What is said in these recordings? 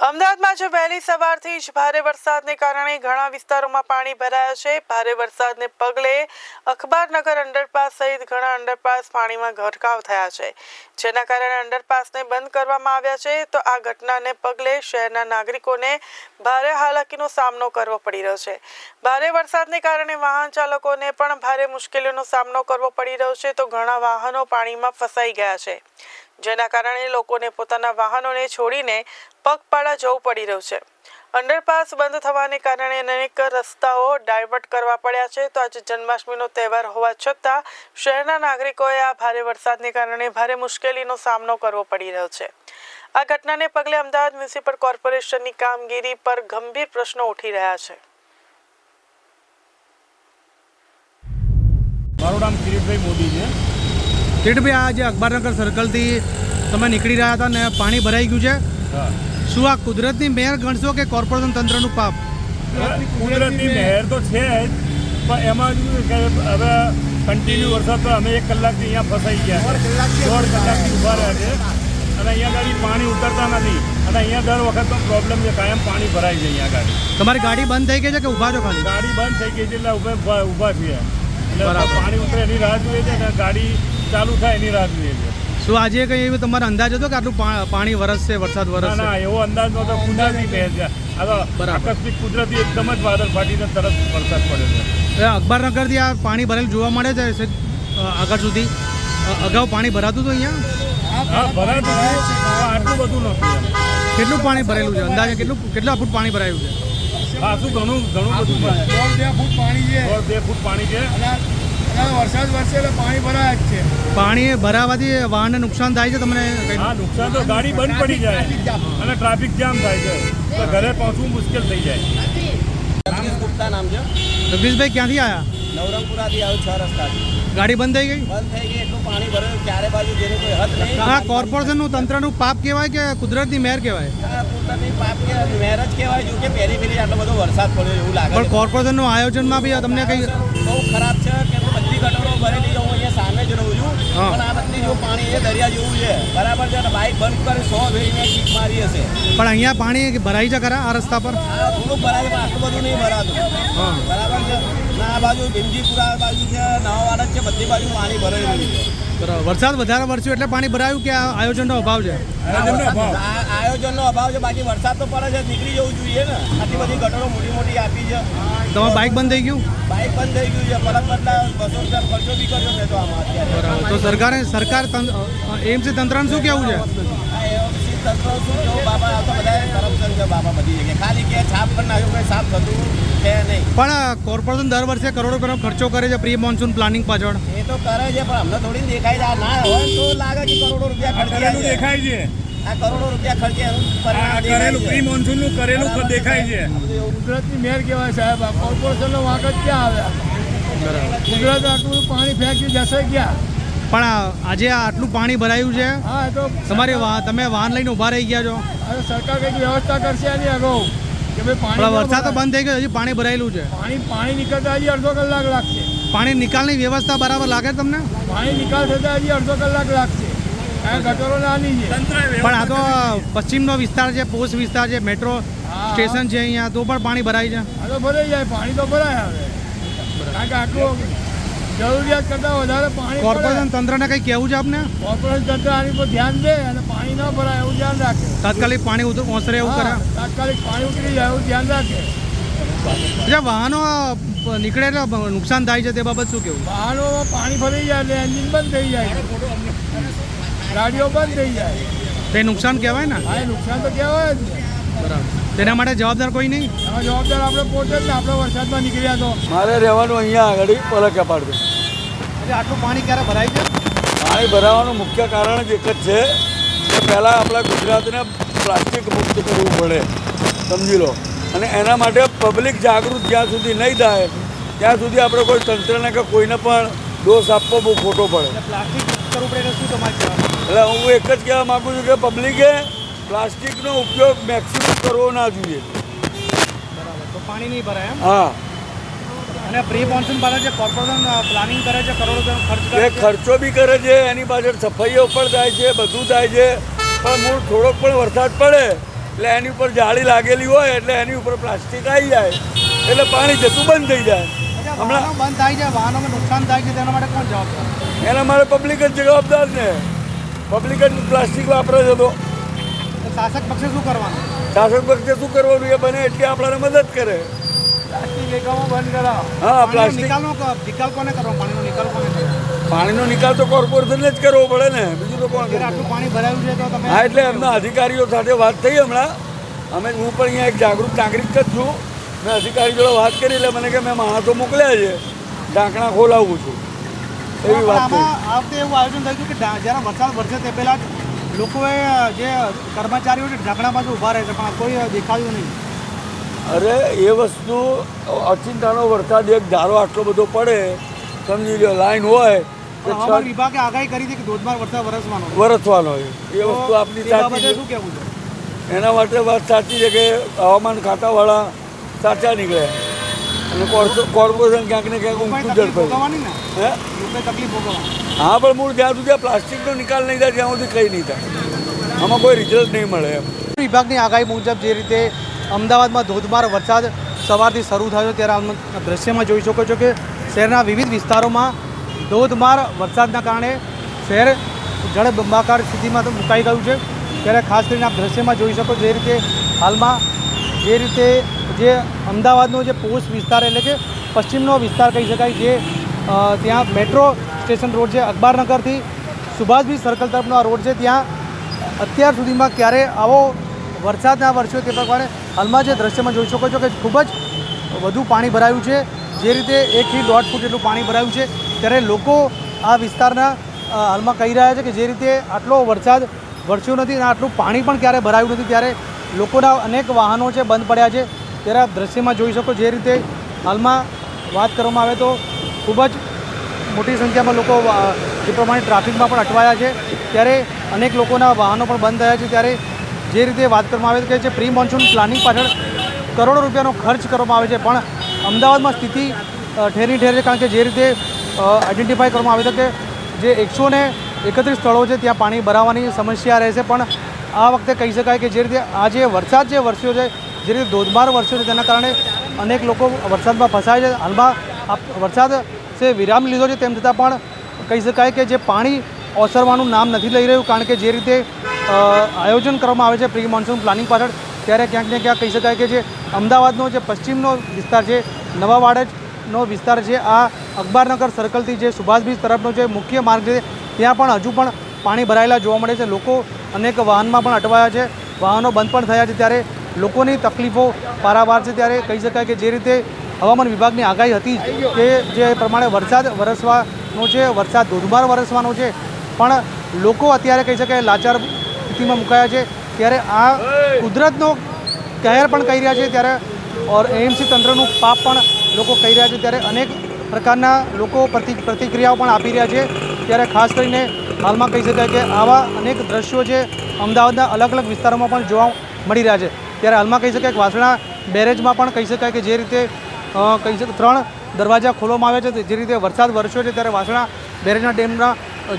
અમદાવાદમાં જો વહેલી સવારથી જ ભારે વરસાદને કારણે ઘણા વિસ્તારોમાં પાણી ભરાયા છે. ભારે વરસાદને પગલે અખબારનગર અંડરપાસ સહિત ઘણા અંડરપાસ પાણીમાં ગરકાવ થયા છે. જેના કારણે અંડરપાસને બંધ કરવામાં આવ્યા છે. તો આ ઘટનાને પગલે શહેરના નાગરિકોને ભારે હાલાકીનો સામનો કરવો પડી રહ્યો છે. ભારે વરસાદને કારણે વાહન ચાલકોને પણ ભારે મુશ્કેલીઓનો સામનો કરવો પડી રહ્યો છે. તો ઘણા વાહનો પાણીમાં ફસાઈ ગયા છે. જેના કારણે લોકોને પોતાના વાહનોને છોડીને પગપાળા જવું પડી રહ્યું છે. અંડરપાસ બંધ થવાને કારણે અનેક રસ્તાઓ ડાયવર્ટ કરવા પડ્યા છે. તો આજે જન્માષ્ટમીનો તહેવાર હોવા છતાં શહેરના નાગરિકોએ આ ભારે વરસાદને કારણે ભારે મુશ્કેલીનો સામનો કરવો પડી રહ્યો છે. આ ઘટનાને પગલે અમદાવાદ મ્યુનિસિપલ કોર્પોરેશનની કામગીરી પર ગંભીર પ્રશ્નો ઉઠી રહ્યા છે. મારું નામ કિરીટભાઈ મોદી છે. કિરીટભાઈ આ જે અખબારનગર સર્કલથી તમે નીકળી રહ્યા હતા ને પાણી ભરાઈ ગયું છે? શું આ કુદરતની મહેર ગણશો કે કોર્પોરેશન તંત્રનું પાપ? કુદરતની મહેર તો છે જ પણ એમાં હવે કન્ટિન્યુ વરસાદ તો અમે એક કલાકથી અહીંયા ફસાઈ ગયા દોઢ કલાકથી ઊભા રહ્યા છે. અને અહીંયા ગાડી પાણી ઉતરતા નથી. અને અહીંયા દર વખતનો પ્રોબ્લેમ છે કાયમ પાણી ભરાય છે અહીંયા ગાડી. તમારી ગાડી બંધ થઈ ગઈ છે કે ઊભા છો ખાલી? ગાડી બંધ થઈ ગઈ છે એટલે ઊભા ઊભા- છીએ. એટલે. પાણી ઉતરે એની રાહ જોઈએ છે ગાડી ચાલુ થાય એની રાહ જોઈએ છે. શું આજે કંઈ એવું તમારો અંદાજ હતો કે આટલું પાણી વરસશે વરસાદ વરસશે ના એવો અંદાજ નહોતો. નહીં પહેર છે. આ તો આકસ્મિક કુદરતી એકદમ જ વાદળ ફાટીને તરત વરસાદ પડ્યો છે. અકબરનગરથી આ પાણી ભરેલું જોવા મળે છે આગળ સુધી? અગાઉ પાણી ભરાતું હતું અહીંયા? હા ભરાતું આટલું બધું નહોતું કેટલું પાણી ભરેલું છે? અંદાજે કેટલું કેટલા ફૂટ પાણી ભરાયું છે? હા શું ઘણું ઘણું બધું બે ફૂટ પાણી છે. બે ફૂટ પાણી છે. અને વરસાદ વરસે એટલે પાણી ભરાય જ છે. પાણી ભરાવાથી વાહનને નુકસાન થાય છે તમને હા નુકસાન તો ગાડી બંધ પડી જાય. અને ટ્રાફિક જામ થાય છે. તો ઘરે પહોંચવું મુશ્કેલ થઈ જાય. જગદીશ ગુપ્તા નામ છે? જગદીશભાઈ ક્યાંથી આવ્યા નવરંગપુરાથી આવ્યું છ રસ્તાથી. ગાડી બંધ થઈ ગઈ? બંધ થઈ ગઈ એટલું પાણી ભરેલું ચારે બાજુ જેની કોઈ હદ નહીં. આ કોર્પોરેશનનું તંત્રનું પાપ કહેવાય કે કુદરતની મહેર કહેવાય? કુદરતની પાપ કે મહેર જ કહેવાય જો કે પહેલી પહેલી આટલો બધો વરસાદ પડ્યો એવું લાગે પણ કોર્પોરેશનનું આયોજનમાં બી તમને કઈ બહુ ખરાબ છે કે ભરેલી હું અહીંયા સામે જ રહું છું. પણ આ બધી જો પાણી એ દરિયા જેવું છે. બરાબર છે અને બાઇક બંધ કરી સો ભેળીને કીક મારી હશે પણ અહીંયા પાણી ભરાઈ છે ખરા આ રસ્તા પર? થોડુંક ભરાય આટલું બધું નહીં ભરાતું. બરાબર છે. ના આ બાજુ ભીમજીપુરા બાજુ છે નવાવાડા છે બધી બાજુ પાણી છે. બરાબર. વરસાદ વધારે વરસ્યો એટલે પાણી ભરાયું કે આ આયોજનનો અભાવ છે? આયોજનનો અભાવ. આ- આયોજનનો અભાવ છે બાકી વરસાદ તો પડે છે નીકળી જવું જોઈએ ને. આટલી બધી ગટરો મોટી મોટી આપી છે. તમારું બાઇક બંધ થઈ ગયું? બાઇક બંધ થઈ ગયું છે પરત બદલા બસો રૂપિયા ખર્ચો બી કર્યો છે તો આમાં બરાબર. તો સરકારે સરકાર એમ છે તંત્રનું શું કહેવું છે? તંત્ર શું કેવું બાબા આ તો બધા કરપ્શન છે બાબા બધી જગ્યાએ ખાલી કે છાપ કરી નાખ્યું કંઈ સાફ થતું છે નહીં પણ કોર્પોરેશન દર વર્ષે કરોડો રૂપિયાનો ખર્ચો કરે છે પ્રી મોન્સૂન પ્લાનિંગ પાછળ. એ તો કરે છે પણ અમને થોડી દેખાય છે આ ના હોય તો લાગે કે કરોડો રૂપિયા ખર્ચી દેખાય છે. આ કરોડો રૂપિયા ખર્ચે કરેલું પ્રી પ્રી મોન્સૂનનું કરેલું દેખાય છે. કુદરતની મહેર કહેવાય સાહેબ આ કોર્પોરેશનનો વાંક જ ક્યાં આવે? કુદરત આટલું પાણી ફેંકી જશે ક્યાં? પણ આજે આ આટલું પાણી ભરાયું છે? હા તો તમારે તમે વાહન લઈને ઊભા રહી ગયા છો? સરકાર કંઈક વ્યવસ્થા કરશે આની અગાઉ કે ભાઈ પાણી વરસાદ તો બંધ થઈ ગયો હજી પાણી ભરાયેલું છે. પાણી પાણી નીકળતા હજી અડધો કલાક લાગશે. પાણી નિકાલની વ્યવસ્થા બરાબર લાગે તમને? પાણી નિકાલ થતા હજી અડધો કલાક લાગશે. ગટરો નાની છે. પણ આ તો પશ્ચિમનો વિસ્તાર છે પોસ્ટ વિસ્તાર છે મેટ્રો સ્ટેશન છે અહીંયા તો પણ પાણી ભરાય છે. આ તો ભરાઈ જાય પાણી તો ભરાય હવે. કારણ કે આટલું જરૂરિયાત કરતાં વધારે પાણી કોર્પોરેશન તંત્રને કંઈ કહેવું છે આપને? કોર્પોરેશન તંત્ર આની પર ધ્યાન દે અને પાણી ન ભરાય એવું ધ્યાન રાખે. તાત્કાલિક પાણી ઉતર ઓસરે એવું કરે? તાત્કાલિક પાણી ઉતરી જાય એવું ધ્યાન રાખે. જે વાહનો નીકળે એટલે નુકસાન થાય છે તે બાબત શું કેવું વાહનોમાં પાણી ફરી જાય એટલે એન્જિન બંધ થઈ જાય. ગાડીઓ બંધ થઈ જાય. તે નુકસાન કહેવાય ને? હા નુકસાન તો કહેવાય જ બરાબર. તેના માટે જવાબદાર કોઈ નહીં? જવાબદાર આપણે પોતે જ ને આપણે વરસાદમાં નીકળ્યા તો. મારે રહેવાનું અહીંયા આગળ પલક આટલું પાણી ક્યારે ભરાય છે? પાણી ભરાવાનું મુખ્ય કારણ જ એક જ છે કે પહેલાં આપણા ગુજરાતને પ્લાસ્ટિક મુક્ત કરવું પડે સમજી લો. અને એના માટે પબ્લિક જાગૃત જ્યાં સુધી નહીં થાય ત્યાં સુધી આપણે કોઈ તંત્રને કે કોઈને પણ દોષ આપવો બહુ ખોટો પડે. પ્લાસ્ટિક કરવું પડે શું તમારે એટલે હું એક જ કહેવા માગું છું કે પબ્લિકે પ્લાસ્ટિકનો ઉપયોગ મેક્સિમમ કરવો ના જોઈએ. બરાબર તો પાણી નહીં ભરાય એમ? હા. અને પ્રી મોન્સૂન બાદ જે કોર્પોરેશન પ્લાનિંગ કરે છે કરોડો ખર્ચ કરે ખર્ચો બી કરે છે એની પાછળ સફાઈઓ પણ થાય છે બધું થાય છે પણ મૂળ થોડોક પણ વરસાદ પડે એટલે એની ઉપર જાળી લાગેલી હોય એટલે એની ઉપર પ્લાસ્ટિક આવી જાય એટલે પાણી જતું બંધ થઈ જાય. હમણાં બંધ થાય છે વાહનોમાં નુકસાન થાય છે તેના માટે કોણ જવાબદાર એના માટે પબ્લિક જ જવાબદાર ને પબ્લિક જ પ્લાસ્ટિક વાપરે છે તો શાસક પક્ષે શું કરવાનું? શાસક પક્ષે શું કરવાનું? એ બને એટલી આપણને મદદ કરે. હા પ્લાસ્ટિક નિકાલનો નિકાલ કોને કરવો? પાણીનો નિકાલ કોને કરવો? પાણીનો નિકાલ તો કોર્પોરેશનને જ કરવો પડે ને. બીજું તો કોણ આટલું પાણી ભરાયું છે તો તમે હા એટલે એમના અધિકારીઓ સાથે વાત થઈ હમણાં. અમે હું પણ અહીંયા એક જાગૃત નાગરિક જ છું. મેં અધિકારી જોડે વાત કરી એટલે મને કે મેં માણસો મોકલ્યા છે. ઢાંકણા ખોલાવું છું. એવી વાત આ વખતે એવું આયોજન થયું કે જ્યારે વરસાદ વરસે તે પહેલાં લોકોએ જે કર્મચારીઓ છે ઢાંકણા બાજુ ઊભા રહે છે પણ કોઈ દેખાયું નહીં. અરે એ વસ્તુ અચિંતાનો વરસાદ એક ધારો આટલો બધો પડે સમજી લો લાઈન હોય વિભાગે આગાહી કરી હતી કે ધોધમાર વરસાદ વરસવાનો વરસવાનો એ વસ્તુ આપની સાચી શું કહેવું છે? એના માટે વાત સાચી છે કે હવામાન ખાતાવાળા સાચા નીકળે. અને કોર્પોરેશન ક્યાંક ને ક્યાંક ઊંચું ને? હે? પણ મૂળ જ્યાં સુધી આ પ્લાસ્ટિકનો નિકાલ નહીં થાય ત્યાં સુધી કંઈ નહીં થાય. આમાં કોઈ રિઝલ્ટ નહીં મળે એમ. વિભાગની આગાહી મુજબ જે રીતે અમદાવાદમાં ધોધમાર વરસાદ સવારથી શરૂ થયો ત્યારે દ્રશ્યમાં જોઈ શકો છો કે શહેરના વિવિધ વિસ્તારોમાં ધોધમાર વરસાદના કારણે શહેર જળબંબાકાર સ્થિતિમાં મુકાઈ ગયું છે. ત્યારે ખાસ કરીને આપ દ્રશ્યમાં જોઈ શકો જે રીતે હાલમાં જે રીતે જે અમદાવાદનો જે પોસ્ટ વિસ્તાર એટલે કે પશ્ચિમનો વિસ્તાર કહી શકાય, જે ત્યાં મેટ્રો સ્ટેશન રોડ છે, અખબારનગરથી સુભાષભી સર્કલ તરફનો આ રોડ છે. ત્યાં અત્યાર સુધીમાં ક્યારે આવો વરસાદ ના વરસ્યો તે પ્રમાણે હાલમાં જે દ્રશ્યમાં જોઈ શકો છો કે ખૂબ જ વધુ પાણી ભરાયું છે. જે રીતે એકથી દોઢ ફૂટ જેટલું પાણી ભરાયું છે. ત્યારે લોકો આ વિસ્તારના હાલમાં કહી રહ્યા છે કે જે રીતે આટલો વરસાદ વરસ્યો નથી અને આટલું પાણી પણ ક્યારે ભરાયું નથી. ત્યારે લોકોના અનેક વાહનો છે બંધ પડ્યા છે. ત્યારે આપ દ્રશ્યમાં જોઈ શકો જે રીતે હાલમાં વાત કરવામાં આવે તો ખૂબ જ મોટી સંખ્યામાં લોકો જે પ્રમાણે ટ્રાફિકમાં પણ અટવાયા છે. ત્યારે અનેક લોકોના વાહનો પણ બંધ થયા છે. ત્યારે જે રીતે વાત કરવામાં આવે છે કે પ્રી મોન્સૂન પ્લાનિંગ પાછળ કરોડો રૂપિયાનો ખર્ચ કરવામાં આવે છે. પણ અમદાવાદમાં સ્થિતિ ઠેરી ઠેર છે કારણ કે જે રીતે આઈડેન્ટિફાઈ કરવામાં આવે છે કે જે એકસો ને એકત્રીસ સ્થળો છે ત્યાં પાણી ભરાવાની સમસ્યા રહેશે પણ આ વખતે કહી શકાય કે જે રીતે આ જે વરસાદ જે વરસ્યો છે, જે રીતે ધોધમાર વરસ્યો છે તેના કારણે અનેક લોકો વરસાદમાં ફસાય છે. હાલમાં આ વરસાદ છે વિરામ લીધો છે તેમ છતાં પણ કહી શકાય કે જે પાણી ઓસરવાનું નામ નથી લઈ રહ્યું કારણ કે જે રીતે આયોજન કરવામાં આવે છે પ્રી મોન્સૂન પ્લાનિંગ પાછળ, ત્યારે ક્યાંક ને ક્યાંક કહી શકાય કે જે અમદાવાદનો જે પશ્ચિમનો વિસ્તાર છે નવા વાડજનો વિસ્તાર છે, આ અખબારનગર સર્કલથી જે સુભાષ બીચ તરફનો જે મુખ્ય માર્ગ છે, ત્યાં પણ હજુ પણ પાણી ભરાયેલા જોવા મળે છે. લોકો અનેક વાહનમાં પણ અટવાયા છે. વાહનો બંધ પણ થયા છે. ત્યારે લોકોની તકલીફો પારાવાર છે. ત્યારે કહી શકાય કે જે રીતે હવામાન વિભાગની આગાહી હતી કે જે પ્રમાણે વરસાદ વરસવાનો છે, વરસાદ ધોધમાર વરસવાનો છે પણ લોકો અત્યારે કહી શકાય લાચાર સ્થિતિમાં મુકાયા છે. ત્યારે આ કુદરતનો કહેર પણ કહી રહ્યા છે. ત્યારે ઓર એએમસી તંત્રનું પાપ પણ લોકો કહી રહ્યા છે. ત્યારે અનેક પ્રકારના લોકો પ્રતિ પ્રતિક્રિયાઓ પણ આપી રહ્યા છે. ત્યારે ખાસ કરીને હાલમાં કહી શકાય કે આવા અનેક દ્રશ્યો છે અમદાવાદના અલગ અલગ વિસ્તારોમાં પણ જોવા મળી રહ્યા છે. ત્યારે હાલમાં કહી શકાય કે વાસણા બેરેજમાં પણ કહી શકાય કે જે રીતે કહી શકાય ત્રણ દરવાજા ખોલવામાં આવ્યા છે. જે રીતે વરસાદ વરસ્યો છે. ત્યારે વાસણા બેરેજના ડેમના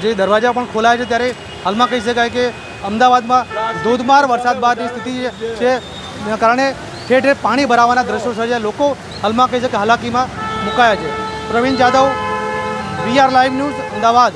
જે દરવાજા પણ ખોલાયા છે ત્યારે હાલમાં કહી શકાય કે અમદાવાદમાં ધોધમાર વરસાદ બાદની સ્થિતિ છે કારણે ઠેર ઠેર પાણી ભરાવાના દ્રશ્યો સર્જાયા. લોકો હાલમાં કહી શકાય હાલાકીમાં મુકાયા છે. Pravin Jadav VR live news, Ahmedabad.